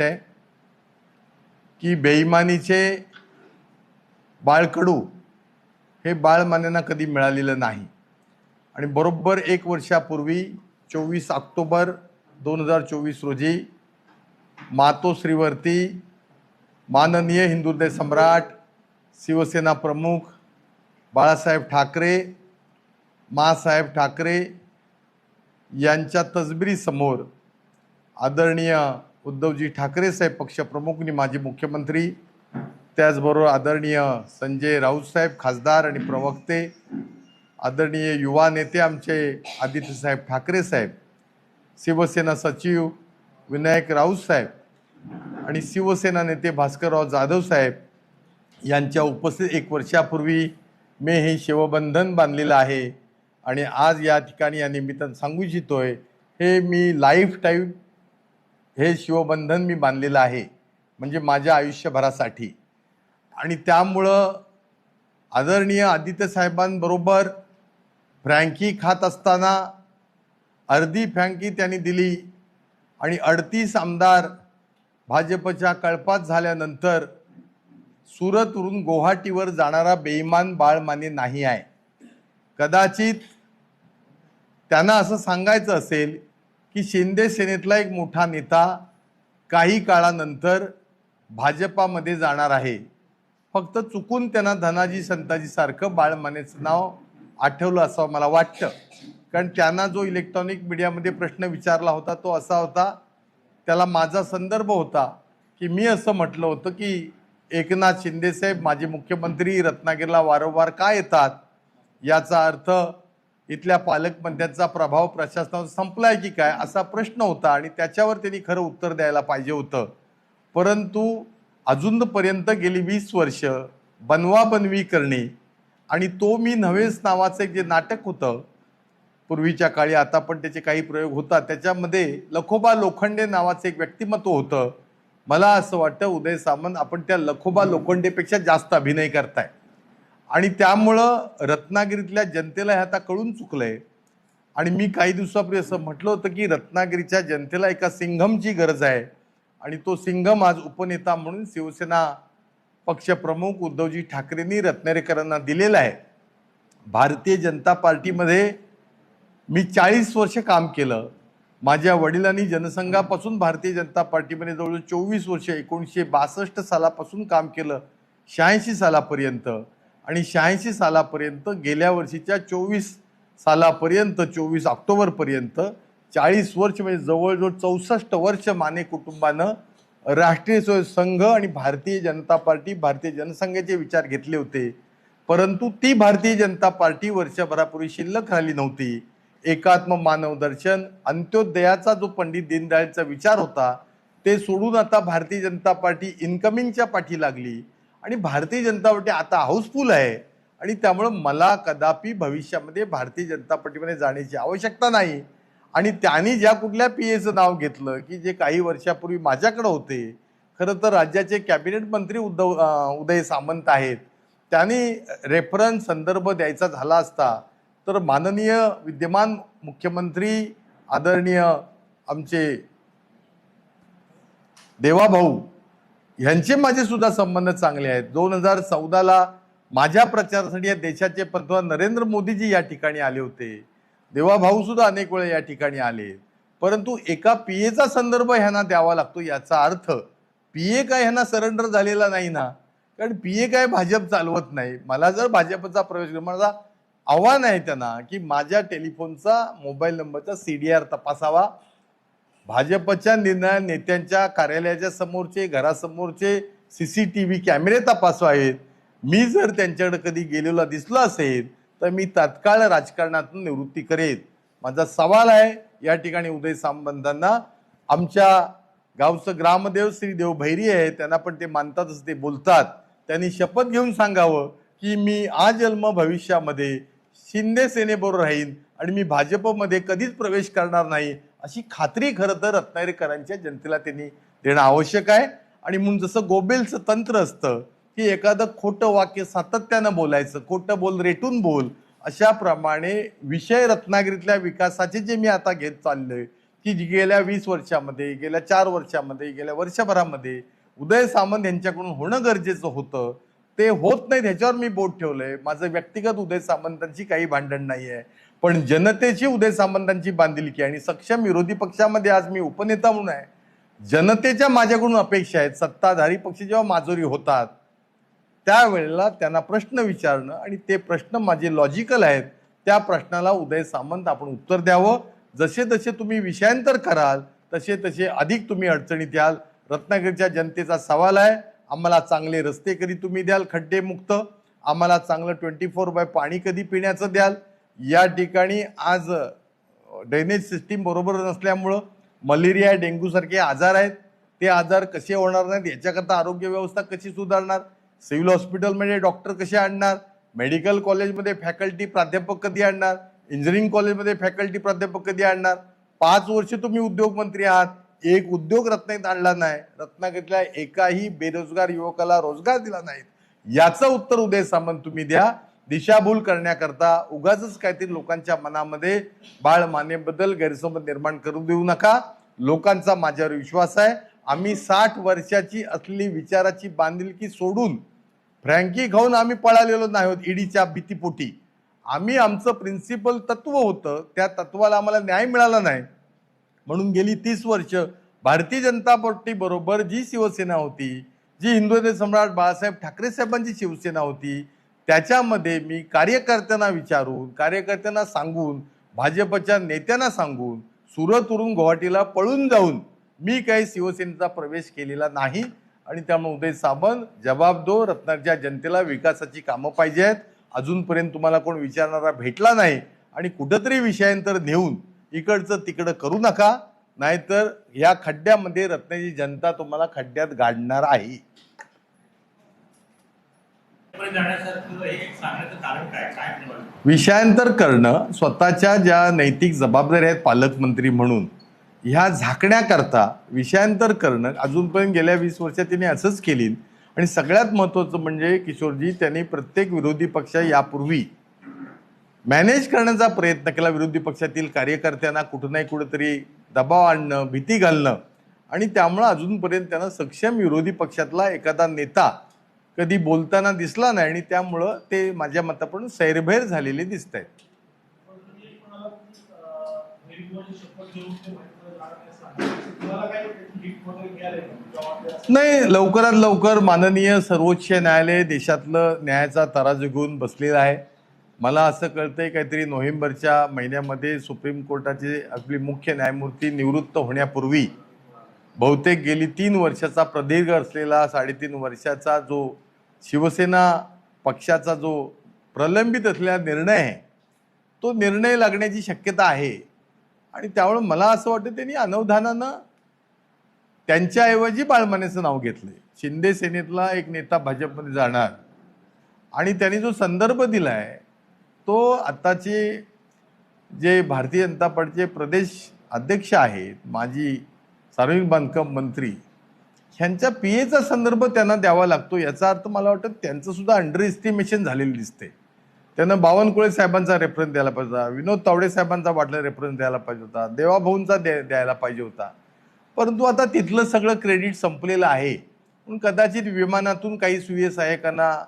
वाटतंय की बेईमानीचे बाळकडू हे बाळमान्यांना कधी मिळालेलं नाही. आणि बरोबर एक वर्षापूर्वी चोवीस ऑक्टोबर दोन हजार चोवीस रोजी मातोश्रीवरती माननीय हिंदुदय सम्राट शिवसेना प्रमुख बाळासाहेब ठाकरे मासाहेब ठाकरे यांच्या तसबिरीसमोर आदरणीय उद्धवजी ठाकरे साहेब पक्षप्रमुख आणि माजी मुख्यमंत्री त्याचबरोबर आदरणीय संजय राऊत साहेब खासदार आणि प्रवक्ते आदरणीय युवा नेते आमचे आदित्यसाहेब ठाकरे साहेब शिवसेना सचिव विनायक राऊत साहेब आणि शिवसेना नेते भास्करराव जाधव साहेब यांच्या उपस्थित एक वर्षापूर्वी मी हे शिवबंधन बांधलेलं आहे आणि आज या ठिकाणी या निमित्तानं सांगू इच्छितो आहे हे मी लाईफ टाईम हे शिवबंधन मी बांधलेलं आहे म्हणजे माझ्या आयुष्यभरासाठी. आणि त्यामुळं आदरणीय आदित्य साहेबांबरोबर फ्रँकी खात असताना अर्धी फ्रँकी त्यांनी दिली आणि अडतीस आमदार भाजपच्या कळपात झाल्यानंतर सुरतवरून गुवाहाटीवर जाणारा बेईमान बाळ माने नाही आहे. कदाचित त्यांना असं सांगायचं असेल की शिंदे सेनेतला एक मोठा नेता काही काळानंतर भाजपामध्ये जाणार आहे. फक्त चुकून त्यांना धनाजी संताजीसारखं बाळमानेचं नाव आठवलं असं मला वाटतं. कारण त्यांना जो इलेक्ट्रॉनिक मीडियामध्ये प्रश्न विचारला होता तो असा होता त्याला माझा संदर्भ होता की मी असं म्हटलं होतं की एकनाथ शिंदेसाहेब माजी मुख्यमंत्री रत्नागिरीला वारंवार का येतात? याचा अर्थ इथल्या पालकमंत्र्यांचा प्रभाव प्रशासनावर संपलाय की काय असा प्रश्न होता आणि त्याच्यावर त्यांनी खरं उत्तर द्यायला पाहिजे होतं. परंतु अजूनपर्यंत गेली वीस वर्ष बनवाबनवी करणे आणि तो मी नव्हेच नावाचं एक जे नाटक होतं पूर्वीच्या काळी आता पण त्याचे काही प्रयोग होतात. त्याच्यामध्ये लखोबा लोखंडे नावाचं एक व्यक्तिमत्व होतं. मला असं वाटतं उदय सामंत आपण त्या लखोबा लोखंडेपेक्षा जास्त अभिनय करताय. आणि त्यामुळं रत्नागिरीतल्या जनतेला हे आता कळून चुकलं आहे आणि मी काही दिवसापूर्वी असं म्हटलं होतं की रत्नागिरीच्या जनतेला एका सिंघमची गरज आहे. आणि तो सिंघम आज उपनेता म्हणून शिवसेना पक्षप्रमुख उद्धवजी ठाकरेंनी रत्नेरेकरांना दिलेला आहे. भारतीय जनता पार्टीमध्ये मी चाळीस वर्ष काम केलं. माझ्या वडिलांनी जनसंघापासून भारतीय जनता पार्टीमध्ये जवळजवळ चोवीस वर्ष एकोणीसशे बासष्ट सालापासून काम केलं. शहाऐंशी सालापर्यंत. आणि शहाऐंशी सालापर्यंत गेल्या वर्षीच्या चोवीस सालापर्यंत चोवीस ऑक्टोबरपर्यंत चाळीस वर्ष म्हणजे जवळजवळ चौसष्ट वर्ष माने कुटुंबानं राष्ट्रीय स्वयं संघ आणि भारतीय जनता पार्टी भारतीय जनसंघाचे विचार घेतले होते. परंतु ती भारतीय जनता पार्टी वर्षभरापूर्वी शिल्लक राहिली नव्हती. एकात्म मानवदर्शन अंत्योदयाचा जो पंडित दीनदयाळचा विचार होता ते सोडून आता भारतीय जनता पार्टी इन्कमिंगच्या पाठी लागली. आणि भारतीय जनता पार्टी आता हाऊसफुल आहे. आणि त्यामुळं मला कदापि भविष्यामध्ये भारतीय जनता पार्टीमध्ये जाण्याची आवश्यकता नाही. आणि त्यांनी ज्या कुठल्या पी एचं नाव घेतलं की जे काही वर्षापूर्वी माझ्याकडं होते खरं तर राज्याचे कॅबिनेट मंत्री उद्धव उदय सामंत आहेत. त्यांनी रेफरन्स संदर्भ द्यायचा झाला असता तर माननीय विद्यमान मुख्यमंत्री आदरणीय आमचे देवाभाऊ ह्यांचे माझे सुद्धा संबंध चांगले आहेत. दोन हजार चौदाला माझ्या प्रचारासाठी या देशाचे पंतप्रधान नरेंद्र मोदीजी या ठिकाणी आले होते. देवाभाऊ सुद्धा अनेक वेळा या ठिकाणी आले. परंतु एका पी एचा संदर्भ ह्यांना द्यावा लागतो याचा अर्थ पी ए काय ह्यांना सरेंडर झालेला नाही ना? कारण पी ए काय भाजप चालवत नाही. मला जर भाजपचा प्रवेश माझा आव्हान आहे त्यांना की माझ्या टेलिफोनचा मोबाईल नंबरचा सी डी आर तपासावा. भाजपच्या निर्णय नेत्यांच्या कार्यालयाच्या समोरचे घरासमोरचे सी सी टी व्ही कॅमेरे तपासवावेत मी जर त्यांच्याकडे कधी गेलेला दिसलो असेल तर मी तात्काळ राजकारणातून निवृत्ती करेन. माझा सवाल आहे या ठिकाणी उदय सामंतांना. आमच्या गावचं ग्रामदेव श्री देव भैरी आहे त्यांना पण ते मानतातच ते बोलतात. त्यांनी शपथ घेऊन सांगावं की मी आजन्म भविष्यामध्ये शिंदे सेनेबरोबर राहीन आणि मी भाजपमध्ये कधीच प्रवेश करणार नाही अशी खात्री खरं तर रत्नागिरीकरांच्या जनतेला त्यांनी देणं आवश्यक आहे. आणि म्हणून जसं गोबेलचं तंत्र असतं की एखादं खोटं वाक्य सातत्यानं बोलायचं खोटं बोल रेटून बोल अशाप्रमाणे विषय रत्नागिरीतल्या विकासाचे जे मी आता घेत चाललोय की गेल्या वीस वर्षामध्ये गेल्या चार वर्षामध्ये गेल्या वर्षभरामध्ये उदय सामंत यांच्याकडून होणं गरजेचं होतं. ते होत नाही ह्याच्यावर मी बोट ठेवलंय. माझं व्यक्तिगत उदय सामंतांची काही भांडण नाही आहे पण जनतेची उदय सामंतांची बांधिलकी आहे आणि सक्षम विरोधी पक्षामध्ये आज मी उपनेता म्हणून आहे. जनतेच्या माझ्याकडून अपेक्षा आहेत सत्ताधारी पक्ष जेव्हा माजोरी होतात त्यावेळेला त्यांना प्रश्न विचारणं आणि ते प्रश्न माझे लॉजिकल आहेत त्या प्रश्नाला उदय सामंत आपण उत्तर द्यावं. जसे जसे तुम्ही विषयांतर कराल तसे तसे अधिक तुम्ही अडचणीत याल. रत्नागिरीच्या जनतेचा सवाल आहे आम्हाला चांगले रस्ते कधी तुम्ही द्याल? खड्डेमुक्त. आम्हाला चांगलं ट्वेंटी फोर बाय पाणी कधी पिण्याचं द्याल? या ठिकाणी आज ड्रेनेज सिस्टीम बरोबर नसल्यामुळं मलेरिया डेंग्यूसारखे आजार आहेत. ते आजार कसे होणार नाहीत याच्याकरता आरोग्य व्यवस्था कशी सुधारणार? सिव्हिल हॉस्पिटलमध्ये डॉक्टर कसे आणणार? मेडिकल कॉलेजमध्ये फॅकल्टी प्राध्यापक कधी आणणार? इंजिनिअरिंग कॉलेजमध्ये फॅकल्टी प्राध्यापक कधी आणणार? पाच वर्ष तुम्ही उद्योगमंत्री आहात. एक उद्योग रत्नागिरीत आणला नाही. रत्नागिरीतल्या एकाही बेरोजगार युवकाला रोजगार दिला नाहीत. याचं उत्तर उदय सामंत तुम्ही द्या. दिशाभूल करण्याकरता उगाच काहीतरी लोकांच्या मनामध्ये बाळ मानेबद्दल गैरसमज निर्माण करू देऊ नका. लोकांचा माझ्यावर विश्वास आहे. आम्ही साठ वर्षाची असलेली विचाराची बांधिलकी सोडून फ्रँकी खाऊन आम्ही पळालेलो नाही आहोत ईडीच्या भीतीपोटी. आम्ही आमचं प्रिन्सिपल तत्व होतं त्या तत्वाला आम्हाला न्याय मिळाला नाही. म्हणून गेली तीस वर्ष भारतीय जनता पार्टी बरोबर जी शिवसेना होती जी हिंदू सम्राट बाळासाहेब ठाकरे साहेबांची शिवसेना होती त्याच्यामध्ये मी कार्यकर्त्यांना विचारून कार्यकर्त्यांना सांगून भाजपच्या नेत्यांना सांगून सुरतवरून गुवाहाटीला पळून जाऊन मी काही शिवसेनेचा प्रवेश केलेला नाही. आणि त्यामुळे उदय सामंत जबाब दो रत्नागिरीच्या जनतेला विकासाची कामं पाहिजे आहेत. अजूनपर्यंत तुम्हाला कोण विचारणारा भेटला नाही. आणि कुठंतरी विषयांतर नेऊन इकडचं तिकडं करू नका. नाहीतर या खड्ड्यामध्ये रत्नाची जनता तुम्हाला खड्ड्यात गाडणार आहे पर्यंत जाण्यासारखं हे सांगण्याचं कारण काय काय म्हणजे विषयांतर करणं स्वतःच्या ज्या नैतिक जबाबदाऱ्या आहेत पालकमंत्री म्हणून ह्या झाकण्याकरता विषयांतर करणं अजूनपर्यंत गेल्या वीस वर्षात त्यांनी असंच केली आणि सगळ्यात महत्त्वाचं म्हणजे किशोरजी त्यांनी प्रत्येक विरोधी पक्ष यापूर्वी मॅनेज करण्याचा प्रयत्न केला विरोधी पक्षातील कार्यकर्त्यांना कुठं नाही कुठंतरी दबाव आणणं भीती घालणं. आणि त्यामुळं अजूनपर्यंत त्यांना सक्षम विरोधी पक्षातला एखादा नेता कधी बोलताना दिसला नाही आणि त्यामुळं ते माझ्या मतापडून सैरभैर झालेले दिसत आहेत नाही लवकरात लवकर माननीय सर्वोच्च न्यायालय देशातलं न्यायाचा तराजू घेऊन बसलेलं आहे. मला असं कळतंय काहीतरी नोव्हेंबरच्या महिन्यामध्ये सुप्रीम कोर्टाचे आपली मुख्य न्यायमूर्ती निवृत्त होण्यापूर्वी बहुतेक गेली तीन वर्षाचा प्रदीर्घ असलेला साडेतीन वर्षाचा जो शिवसेना पक्षाचा जो प्रलंबित असलेला निर्णय आहे तो निर्णय लागण्याची शक्यता आहे. आणि त्यामुळे मला असं वाटतं त्यांनी अनवधानानं त्यांच्याऐवजी बाळमानेचं नाव घेतलंय. शिंदे सेनेतला एक नेता भाजपमध्ये जाणार. आणि त्यांनी जो संदर्भ दिलाय तो आत्ताचे जे भारतीय जनता पार्टीचे प्रदेश अध्यक्ष आहेत माजी सार्वजनिक बांधकाम मंत्री ह्यांच्या पी एचा संदर्भ त्यांना द्यावा लागतो. याचा अर्थ मला वाटतं त्यांचं सुद्धा अंडर एस्टिमेशन झालेलं दिसते त्यांना बावनकुळे साहेबांचा रेफरन्स द्यायला पाहिजे होता. विनोद तावडे साहेबांचा वाटलं रेफरन्स द्यायला पाहिजे होता. देवाभाऊंचा द्या द्यायला पाहिजे होता. परंतु आता तिथलं सगळं क्रेडिट संपलेलं आहे. म्हणून कदाचित विमानातून काही सुय सहाय्यकांना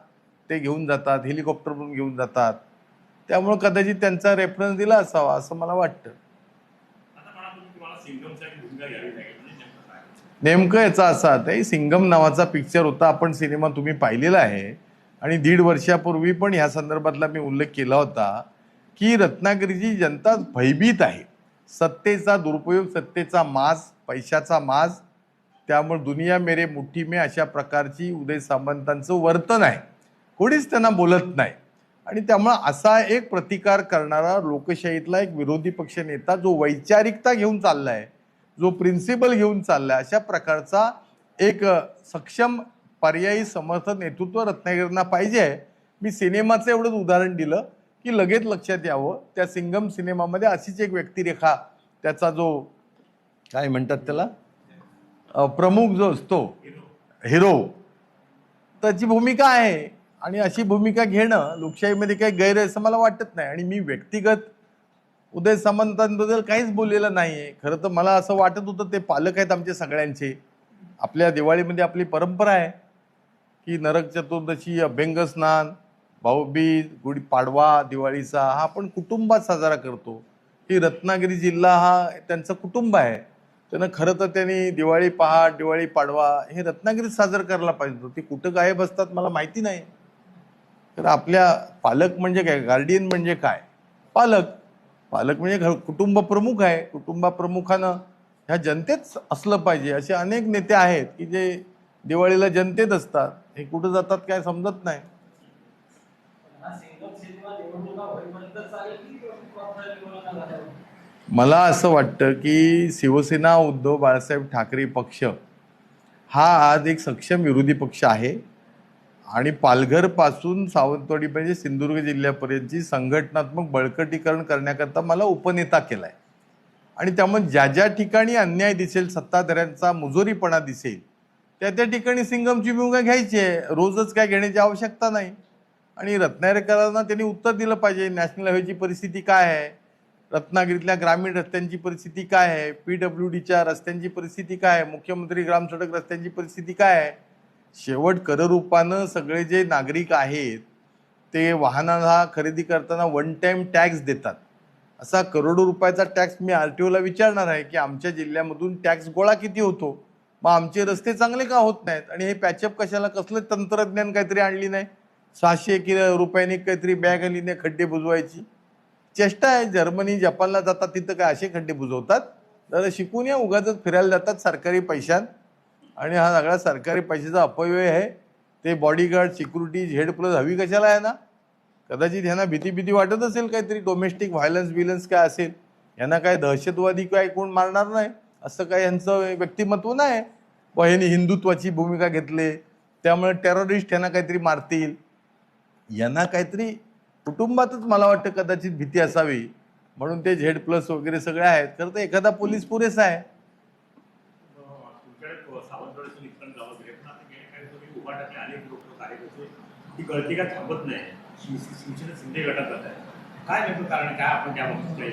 ते घेऊन जातात हेलिकॉप्टरवरून घेऊन जातात. त्यामुळं कदाचित त्यांचा रेफरन्स दिला असावा असं मला वाटतं. नेमकं याचा असा आता सिंगम नावाचा पिक्चर होता आपण सिनेमा तुम्ही पाहिलेला आहे. आणि दीड वर्षापूर्वी पण ह्या संदर्भातला मी उल्लेख केला होता की रत्नागिरीची जनता भयभीत आहे. सत्तेचा दुरुपयोग सत्तेचा मास पैशाचा मास त्यामुळे दुनिया मेरे मुठ्ठी मे अशा प्रकारची उदय सामंतांचं वर्तन आहे. कोणीच त्यांना बोलत नाही. आणि त्यामुळं असा एक प्रतिकार करणारा लोकशाहीतला एक विरोधी पक्ष नेता जो वैचारिकता घेऊन चालला आहे जो प्रिन्सिपल घेऊन चालला अशा प्रकारचा एक सक्षम पर्यायी समर्थ नेतृत्व रत्नागिरींना पाहिजे. आहे मी सिनेमाचं एवढंच उदाहरण दिलं की लगेच लक्षात यावं. त्या सिंगम सिनेमामध्ये अशीच एक व्यक्तिरेखा त्याचा जो काय म्हणतात त्याला? प्रमुख जो असतो हिरो. त्याची भूमिका आहे. आणि अशी भूमिका घेणं लोकशाहीमध्ये काही गैर आहे असं मला वाटत नाही. आणि मी व्यक्तिगत उदय सामंतांबद्दल काहीच बोललेलं नाही आहे खरं तर मला असं वाटत होतं ते पालक आहेत आमचे सगळ्यांचे. आपल्या दिवाळीमध्ये आपली परंपरा आहे की नरक चतुर्दशी अभ्यंग स्नान भाऊबीज गुढी पाडवा दिवाळीचा हा आपण कुटुंबात साजरा करतो. की रत्नागिरी जिल्हा हा त्यांचं कुटुंब आहे. त्यानं खरं तर त्यांनी दिवाळी पहाट दिवाळी पाडवा हे रत्नागिरीत साजरं करायला पाहिजे होतं. ते कुठं गायब असतात मला माहिती नाही. तर आपल्या पालक म्हणजे काय? गार्डियन म्हणजे काय? पालक. पालक म्हणजे घर कुटुंब प्रमुख आहे. कुटुंबा प्रमुखानं ह्या जनतेत असलं पाहिजे. असे अनेक नेते आहेत की जे दिवाळीला जनतेत असतात. हे कुठं जातात काय समजत नाही. मला असं वाटतं की शिवसेना उद्धव बाळासाहेब ठाकरे पक्ष हा आज एक सक्षम विरोधी पक्ष आहे. आणि पालघरपासून सावंतवाडी म्हणजे सिंधुदुर्ग जिल्ह्यापर्यंतची संघटनात्मक बळकटीकरण करण्याकरता मला उपनेता केला आहे आणि त्यामुळे ज्या ज्या ठिकाणी अन्याय दिसेल सत्ताधाऱ्यांचा मुजोरीपणा दिसेल त्या त्या ठिकाणी सिंगमची भूमिका घ्यायची आहे. रोजच काय घेण्याची आवश्यकता नाही. आणि रत्नागिरीकरांना त्यांनी उत्तर दिलं पाहिजे नॅशनल हायवेची परिस्थिती काय आहे? रत्नागिरीतल्या ग्रामीण रस्त्यांची परिस्थिती काय आहे? पी डब्ल्यू डीच्या रस्त्यांची परिस्थिती काय आहे? मुख्यमंत्री ग्रामसडक रस्त्यांची परिस्थिती काय आहे? शेवट कररूपानं सगळे जे नागरिक आहेत ते वाहनाला खरेदी करताना वन टाईम टॅक्स देतात. असा करोडो रुपयाचा टॅक्स मी आर टी ओला विचारणार आहे की आमच्या जिल्ह्यामधून टॅक्स गोळा किती होतो? मग आमचे रस्ते चांगले का होत नाहीत? आणि हे पॅचअप कशाला? कसलं तंत्रज्ञान काहीतरी आणली नाही? सहाशे किलो रुपयांनी काहीतरी बॅग आली नाही खड्डे बुजवायची? चेष्टा आहे. जर्मनी जपानला जातात तिथं काय असे खड्डे बुजवतात? तर शिकून या उगाच फिरायला जातात सरकारी पैशात. आणि हा सगळा सरकारी पैशाचा अपव्यय आहे. ते बॉडीगार्ड सिक्युरिटी झेड प्लस हवी कशाला आहे ना? कदाचित ह्यांना भीती भीती वाटत असेल काहीतरी डोमेस्टिक व्हायलन्स बिलन्स काय असेल? यांना काय दहशतवादी काय कोण मारणार नाही? असं काय यांचं व्यक्तिमत्व नाही? व ह्यांनी हिंदुत्वाची भूमिका घेतले. त्यामुळे टेररिस्ट यांना काहीतरी मारतील. यांना काहीतरी कुटुंबातच मला वाटतं कदाचित भीती असावी. म्हणून ते झेड प्लस वगैरे सगळे आहेत. खरं तर एखादा पोलीस पुरेसा आहे तुमच्याकडे सावंतवाडीतून इथपर्यंत जावं गेले पण आता गेल्या काही दिवसांनी उभाटातले आहे लोक ही गळती काय थांबत नाही? शिवसेना शिंदे गटात आहे.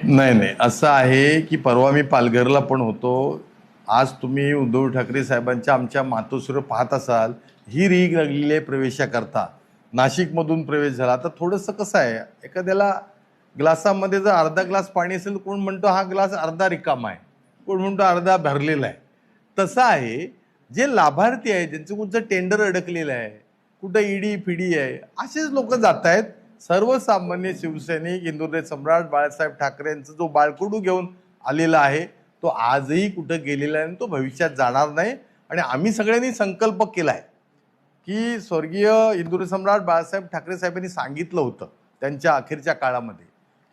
नाही नाही. असं आहे की परवा मी पालघरला पण होतो. आज तुम्ही उद्धव ठाकरे साहेबांच्या आमच्या मातोश्रीवर पाहत असाल ही रीग लागलेली आहे प्रवेशाकरता. नाशिकमधून प्रवेश झाला. आता थोडंसं कसं आहे? एखाद्याला ग्लासामध्ये जर अर्धा ग्लास पाणी असेल कोण म्हणतो हा ग्लास अर्धा रिकामा आहे? कोण म्हणतो अर्धा भरलेला आहे? तसं आहे जे लाभार्थी आहे ज्यांचं कोणतं टेंडर अडकलेलं आहे कुठं ईडी फिडी आहे असेच लोक जात आहेत सर्वसामान्य शिवसैनिक इंदुरचे सम्राट बाळासाहेब ठाकरेंचा जो बाळकुडू घेऊन आलेला आहे तो आजही कुठं गेलेला आहे आणि तो भविष्यात जाणार नाही. आणि आम्ही सगळ्यांनी संकल्प केला आहे की स्वर्गीय इंदुर सम्राट बाळासाहेब ठाकरे साहेबांनी सांगितलं होतं त्यांच्या अखेरच्या काळामध्ये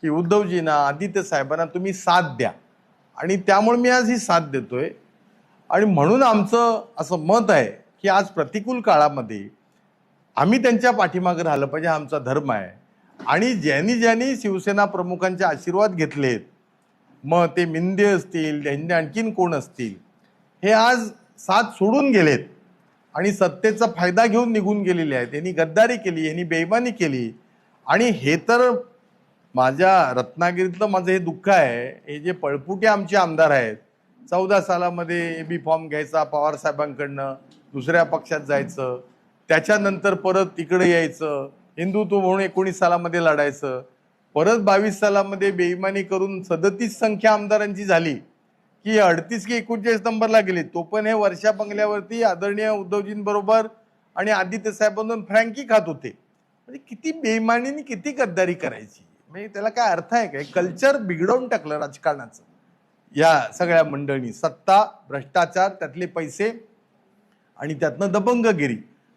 की उद्धवजींना आदित्य साहेबांना तुम्ही साथ द्या. आणि त्यामुळे मी आज ही साथ देतोय. आणि म्हणून आमचं असं मत आहे की आज प्रतिकूल काळामध्ये आम्ही त्यांच्या पाठीमागे राहिलं पाहिजे हा आमचा धर्म आहे. आणि ज्यांनी ज्यांनी शिवसेना प्रमुखांचे आशीर्वाद घेतलेत मग ते मिंदे असतील त्यांनी आणखीन कोण असतील हे आज साथ सोडून गेलेत. आणि सत्तेचा फायदा घेऊन निघून गेलेले आहेत. यांनी गद्दारी केली यांनी बेईमानी केली. आणि हे तर माझ्या रत्नागिरीतलं माझं हे दुःख आहे. हे जे पळपुटे आमचे आमदार आहेत चौदा सालामध्ये ए बी फॉर्म घ्यायचा पवारसाहेबांकडनं दुसऱ्या पक्षात जायचं त्याच्यानंतर परत तिकडे यायचं. हिंदुत्व म्हणून एकोणीस सालामध्ये लढायचं. परत बावीस सालामध्ये बेईमानी करून सदतीस संख्या आमदारांची झाली. की अडतीस की एकोणचाळीस नंबरला गेले. तो पण हे वर्षा बंगल्यावरती आदरणीय उद्धवजींबरोबर आणि आदित्य साहेबांना फ्रँकी खात होते. म्हणजे किती बेईमानीने किती गद्दारी करायची. म्हणजे त्याला काय अर्थ आहे काय कल्चर बिघडवून टाकलं राजकारणाचं. या सगळ्या मंडळी सत्ता भ्रष्टाचार त्यातले पैसे आणि त्यातनं दबंगगिरी.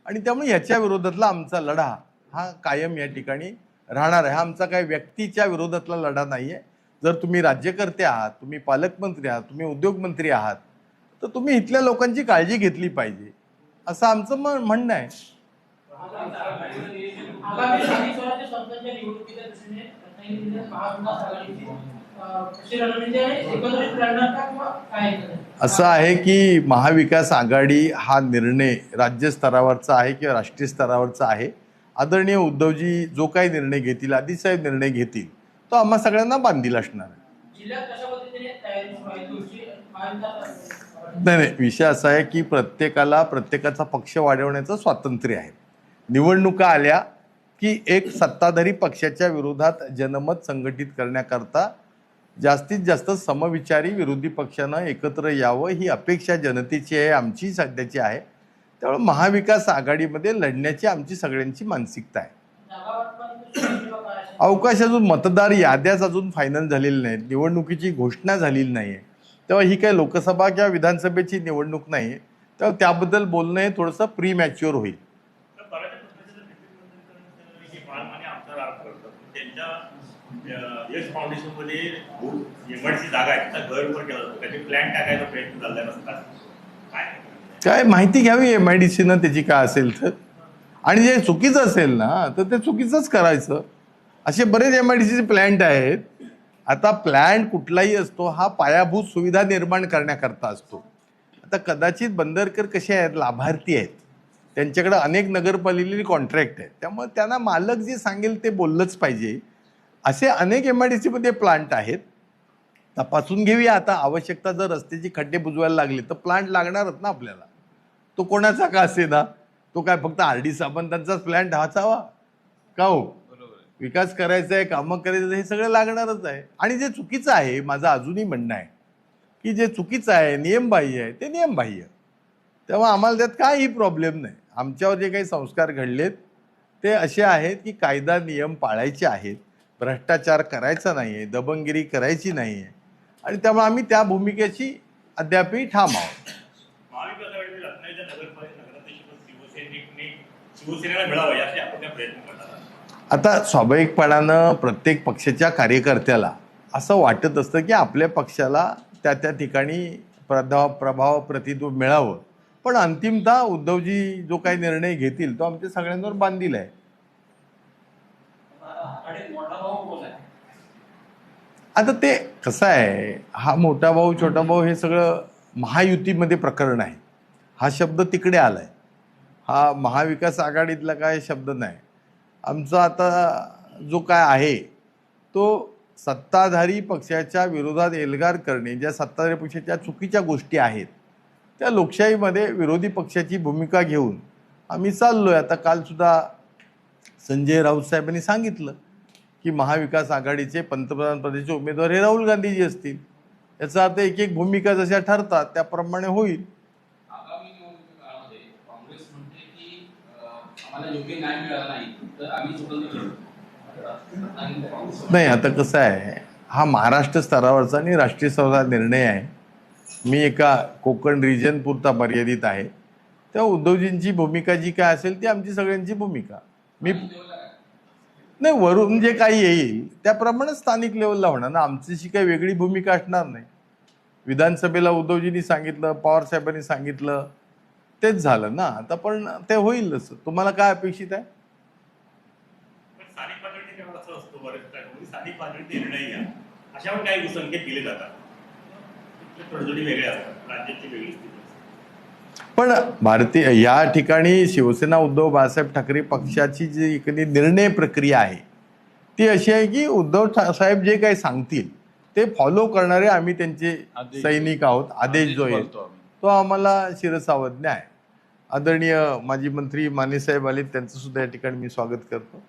आणि त्यामुळे याच्या विरोधातला आमचा लढा हा कायम या ठिकाणी राहणार आहे. हा आमचा काही व्यक्तीच्या विरोधातला लढा नाही आहे जर तुम्ही राज्यकर्ते आहात तुम्ही पालकमंत्री आहात तुम्ही उद्योगमंत्री आहात तर तुम्ही इथल्या लोकांची काळजी घेतली पाहिजे. असं आमचं म- म्हणणं आहे. आगामी स्वराज्य संस्थांच्या निवडणुकीच्या असं आहे की महाविकास आघाडी हा निर्णय राज्य स्तरावरचा आहे किंवा राष्ट्रीय स्तरावरचा आहे. आदरणीय उद्धवजी जो काही निर्णय घेतील आदिसाहेब निर्णय घेतील तो आम्हा सगळ्यांना बांधील असणार नाही नाही विषय असा आहे की प्रत्येकाला प्रत्येकाचा पक्ष वाढवण्याचं स्वातंत्र्य आहे. निवडणुका आल्या की एक सत्ताधारी पक्षाच्या विरोधात जनमत संघटित करण्याकरता जास्तीत जास्त समविचारी विरोधी पक्षानं एकत्र यावं ही अपेक्षा जनतेची आहे आमची सध्याची आहे. त्यामुळे महाविकास आघाडीमध्ये लढण्याची आमची सगळ्यांची मानसिकता आहे. अवकाश अजून मतदार याद्याच अजून फायनल झालेल्या नाहीत. निवडणुकीची घोषणा झालेली नाही आहे तेव्हा ही काही लोकसभा किंवा विधानसभेची निवडणूक नाही आहे तेव्हा त्याबद्दल बोलणं हे थोडंसं प्री मॅच्युअर होईल तर बऱ्याचशा प्रश्नाचं भित्तीबद्दल हे बाळमाने आमदार अर्थ करतात त्यांच्या अं, यश फाउंडेशनमध्ये एमआयडीसी जागा आहे. त्याचा गैरवापर केला जातो. त्याचे प्लॅन टाकायचा प्रयत्न चाललाय नसतात काय? काय माहिती घ्यावी एम आय डी सीनं त्याची काय असेल तर? आणि जे चुकीचं असेल ना तर ते चुकीचंच करायचं. असे बरेच एम आय डी सीचे प्लॅन्ट आहेत. आता प्लॅन्ट कुठलाही असतो हा पायाभूत सुविधा निर्माण करण्याकरता असतो. आता कदाचित बंदरकर कसे आहेत लाभार्थी आहेत. त्यांच्याकडे अनेक नगरपालिकेने कॉन्ट्रॅक्ट आहेत. त्यामुळे त्यांना मालक जे सांगेल ते बोललंच पाहिजे. असे अनेक एम आय डी सीमध्ये प्लांट आहेत. तपासून घेऊया आता. आवश्यकता जर रस्त्याची खड्डे बुजवायला लागले तर प्लांट लागणारच ना आपल्याला. तो कोणाचा का असे ना तो काय फक्त आर डी सावंतांचाच प्लॅन्ट हवा का हो? विकास करायचा आहे कामं करायचं हे सगळं लागणारच आहे. आणि जे चुकीचं आहे माझं अजूनही म्हणणं आहे की जे चुकीचं आहे नियमबाह्य आहे ते नियमबाह्य. तेव्हा आम्हाला त्यात काहीही प्रॉब्लेम नाही. आमच्यावर जे काही संस्कार घडलेत ते असे आहेत की कायदा नियम पाळायचे आहेत. भ्रष्टाचार करायचा नाही आहे दबंगिरी करायची नाही आहे आणि त्यामुळे आम्ही त्या भूमिकेची अद्यापही ठाम आहोत? आता स्वाभाविकपणानं प्रत्येक पक्षाच्या कार्यकर्त्याला असं वाटत असतं की आपल्या पक्षाला त्या त्या ठिकाणी प्रभाव प्रभाव प्रतित्व मिळावं. पण अंतिमतः उद्धवजी जो काही निर्णय घेतील तो आमच्या सगळ्यांवर बांधील आहे. आता ते कसं आहे हा मोठा भाऊ छोटा भाऊ हे सगळं महायुतीमध्ये प्रकरण आहे. हा शब्द तिकडे आलाय. हा महाविकास आघाडीतला काय शब्द नाही. आमचा आता जो काय आहे तो सत्ताधारी पक्षाच्या विरोधात एल्गार करणे ज्या सत्ताधारी पक्षाच्या चुकीच्या गोष्टी आहेत त्या लोकशाहीमध्ये विरोधी पक्षाची भूमिका घेऊन आम्ही चाललो आहे आता कालसुद्धा संजय राऊत साहेबांनी सांगितलं की महाविकास आघाडीचे पंतप्रधान पदाचे उमेदवार हे राहुल गांधीजी असतील. याचा अर्थ एक एक भूमिका जशा ठरतात त्याप्रमाणे होईल. नाही आता कसं आहे हा महाराष्ट्र स्तरावरचा आणि राष्ट्रीय स्तराचा निर्णय आहे. मी एका कोकण रिजन पुरता मर्यादित आहे. तेव्हा उद्धवजींची भूमिका जी काय असेल ती आमची सगळ्यांची भूमिका. मी नाही वरून जे काही येईल त्याप्रमाणे स्थानिक लेवलला होणार ना. आमच्याशी काही वेगळी भूमिका असणार नाही. विधानसभेला उद्धवजींनी सांगितलं पवार साहेबांनी सांगितलं तेच झालं ना. आता पण ते होईलच तुम्हाला काय अपेक्षित आहे? पण म्हणजे अशावर काही संकेत दिले जातात? वेगळ्या असतात. राज्याची वेगळी स्थिती. पण भारतीय या ठिकाणी शिवसेना उद्धव बाळासाहेब ठाकरे पक्षाची जी एखादी निर्णय प्रक्रिया आहे ती अशी आहे की उद्धव साहेब जे काही सांगतील ते फॉलो करणारे आम्ही त्यांचे. सैनिक आहोत आदेश जो आहे. तो आम्हाला शिरसावज्ञ आहे आदरणीय माजी मंत्री मानेसाहेब आले त्यांचं सुद्धा या ठिकाणी मी स्वागत करतो